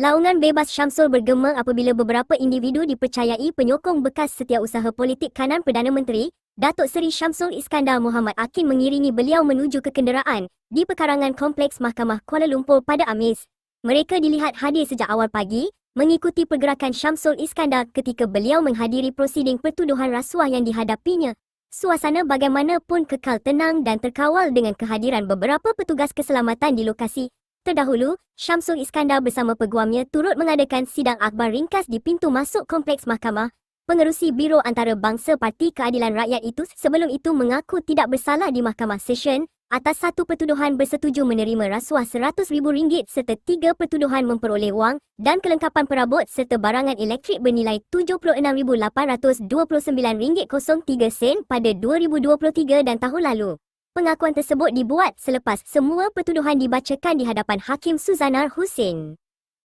Laungan bebas Syamsul bergema apabila beberapa individu dipercayai penyokong bekas setiausaha politik kanan Perdana Menteri, Datuk Seri Syamsul Iskandar Muhammad Akin mengiringi beliau menuju ke kenderaan di pekarangan Kompleks Mahkamah Kuala Lumpur pada Amis. Mereka dilihat hadir sejak awal pagi mengikuti pergerakan Syamsul Iskandar ketika beliau menghadiri prosiding pertuduhan rasuah yang dihadapinya. Suasana bagaimanapun kekal tenang dan terkawal dengan kehadiran beberapa petugas keselamatan di lokasi Terdahulu, Syamsul Iskandar bersama peguamnya turut mengadakan sidang akhbar ringkas di pintu masuk kompleks mahkamah. Pengerusi Biro Antarabangsa Parti Keadilan Rakyat itu sebelum itu mengaku tidak bersalah di Mahkamah Session atas satu pertuduhan bersetuju menerima rasuah RM100,000 serta tiga pertuduhan memperoleh wang dan kelengkapan perabot serta barangan elektrik bernilai RM76,829.03 pada 2023 dan tahun lalu. Pengakuan tersebut dibuat selepas semua pertuduhan dibacakan di hadapan Hakim Suzanar Hussein.